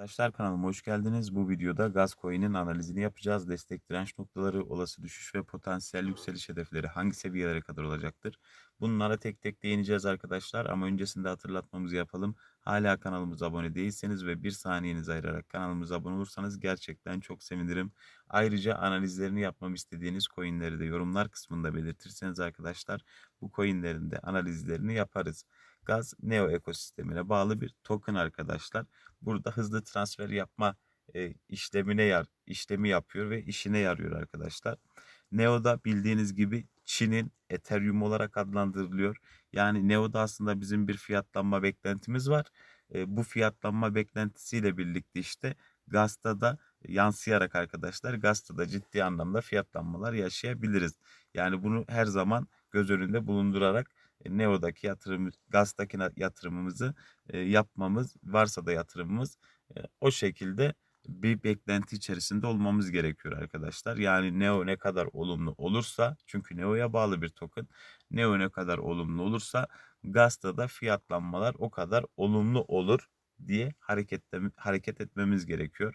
Arkadaşlar kanalıma hoş geldiniz. Bu videoda gaz coin'in analizini yapacağız. Destek direnç noktaları, olası düşüş ve potansiyel yükseliş hedefleri hangi seviyelere kadar olacaktır? Bunlara tek tek değineceğiz arkadaşlar ama öncesinde hatırlatmamızı yapalım. Hala kanalımıza abone değilseniz ve bir saniyenizi ayırarak kanalımıza abone olursanız gerçekten çok sevinirim. Ayrıca analizlerini yapmamı istediğiniz coin'leri de yorumlar kısmında belirtirseniz arkadaşlar bu coin'lerin de analizlerini yaparız. Gaz Neo ekosistemine bağlı bir token arkadaşlar. Burada hızlı transfer yapma e, işlemine yar işlemi yapıyor ve işine yarıyor arkadaşlar. Neo'da bildiğiniz gibi Çin'in Ethereum olarak adlandırılıyor. Yani Neo'da aslında bizim bir fiyatlanma beklentimiz var. E, bu fiyatlanma beklentisiyle birlikte işte Gaz'da da yansıyarak arkadaşlar Gaz'da da ciddi anlamda fiyatlanmalar yaşayabiliriz. Yani bunu her zaman göz önünde bulundurarak Neo'daki yatırım, Gaz'daki yatırımımızı e, yapmamız, varsa da yatırımımız e, o şekilde bir beklenti içerisinde olmamız gerekiyor arkadaşlar. Yani Neo ne kadar olumlu olursa çünkü Neo'ya bağlı bir token. Neo ne kadar olumlu olursa Gaz'da da fiyatlanmalar o kadar olumlu olur diye hareket, hareket etmemiz gerekiyor.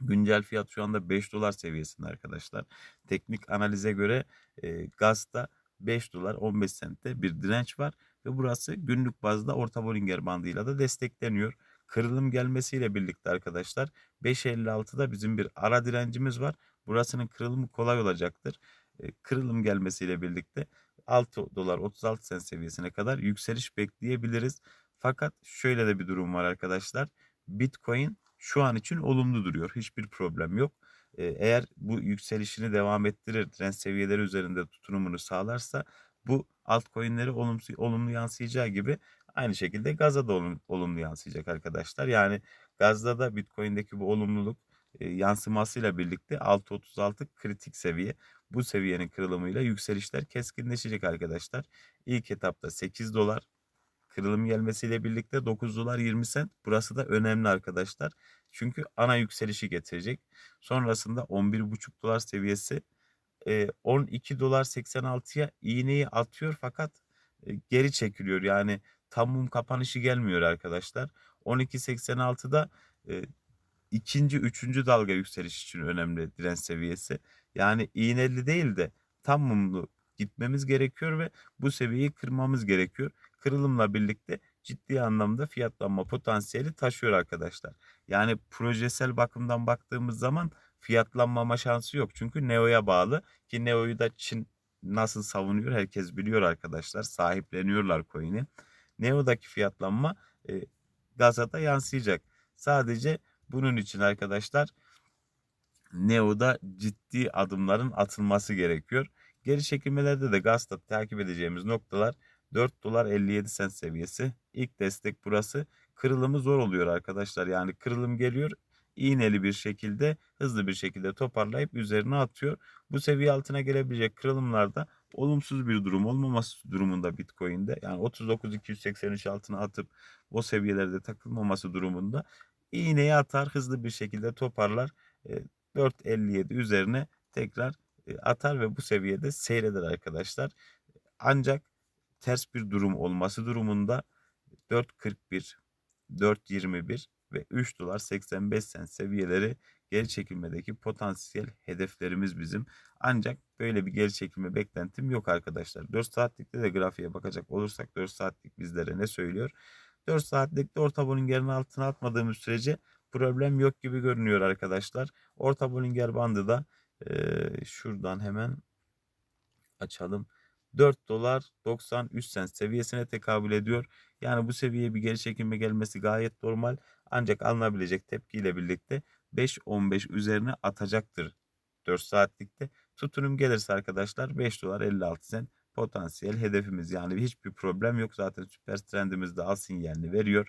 Güncel fiyat şu anda 5 dolar seviyesinde arkadaşlar. Teknik analize göre e, Gaz'da 5 dolar 15 sentte bir direnç var ve burası günlük bazda orta Bollinger bandıyla da destekleniyor. Kırılım gelmesiyle birlikte arkadaşlar 5.56'da bizim bir ara direncimiz var. Burasının kırılımı kolay olacaktır. E, kırılım gelmesiyle birlikte 6 dolar 36 sent seviyesine kadar yükseliş bekleyebiliriz. Fakat şöyle de bir durum var arkadaşlar. Bitcoin şu an için olumlu duruyor. Hiçbir problem yok eğer bu yükselişini devam ettirir, trend seviyeleri üzerinde tutunumunu sağlarsa bu altcoin'lere olumlu, olumlu yansıyacağı gibi aynı şekilde Gaz'a da olumlu, yansıyacak arkadaşlar. Yani Gaz'da da Bitcoin'deki bu olumluluk e, yansımasıyla birlikte 6.36 kritik seviye. Bu seviyenin kırılımıyla yükselişler keskinleşecek arkadaşlar. İlk etapta 8 dolar kırılım gelmesiyle birlikte 9 dolar 20 sent. Burası da önemli arkadaşlar. Çünkü ana yükselişi getirecek. Sonrasında 11,5 dolar seviyesi 12 dolar 86'ya iğneyi atıyor fakat geri çekiliyor. Yani tam mum kapanışı gelmiyor arkadaşlar. 12.86'da ikinci, üçüncü dalga yükseliş için önemli direnç seviyesi. Yani iğneli değil de tam mumlu gitmemiz gerekiyor ve bu seviyeyi kırmamız gerekiyor. Kırılımla birlikte ciddi anlamda fiyatlanma potansiyeli taşıyor arkadaşlar. Yani projesel bakımdan baktığımız zaman fiyatlanmama şansı yok. Çünkü Neo'ya bağlı ki Neo'yu da Çin nasıl savunuyor herkes biliyor arkadaşlar. Sahipleniyorlar coin'i. Neo'daki fiyatlanma e, gaza da yansıyacak. Sadece bunun için arkadaşlar Neo'da ciddi adımların atılması gerekiyor. Geri çekilmelerde de gazda takip edeceğimiz noktalar 4 dolar 57 sent seviyesi. İlk destek burası. Kırılımı zor oluyor arkadaşlar. Yani kırılım geliyor iğneli bir şekilde hızlı bir şekilde toparlayıp üzerine atıyor. Bu seviye altına gelebilecek kırılımlarda olumsuz bir durum olmaması durumunda Bitcoin'de yani 39.283 altına atıp o seviyelerde takılmaması durumunda iğneyi atar hızlı bir şekilde toparlar. 4.57 üzerine tekrar atar ve bu seviyede seyreder arkadaşlar. Ancak ters bir durum olması durumunda 4.41, 4.21 ve 3 dolar 85 sent seviyeleri geri çekilmedeki potansiyel hedeflerimiz bizim. Ancak böyle bir geri çekilme beklentim yok arkadaşlar. 4 saatlikte de grafiğe bakacak olursak 4 saatlik bizlere ne söylüyor? 4 saatlikte orta Bollinger'in altına atmadığımız sürece problem yok gibi görünüyor arkadaşlar. Orta Bollinger bandı da e, şuradan hemen açalım. 4 dolar 93 sent seviyesine tekabül ediyor. Yani bu seviyeye bir geri çekilme gelmesi gayet normal. Ancak alınabilecek tepkiyle birlikte 5.15 üzerine atacaktır 4 saatlikte. Tutunum gelirse arkadaşlar 5 dolar 56 sent potansiyel hedefimiz. Yani hiçbir problem yok. Zaten süper trendimiz de al sinyalini veriyor.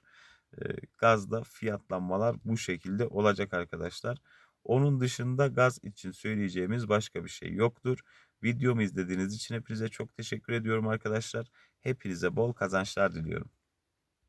Gazda fiyatlanmalar bu şekilde olacak arkadaşlar. Onun dışında gaz için söyleyeceğimiz başka bir şey yoktur. Videomu izlediğiniz için hepinize çok teşekkür ediyorum arkadaşlar. Hepinize bol kazançlar diliyorum.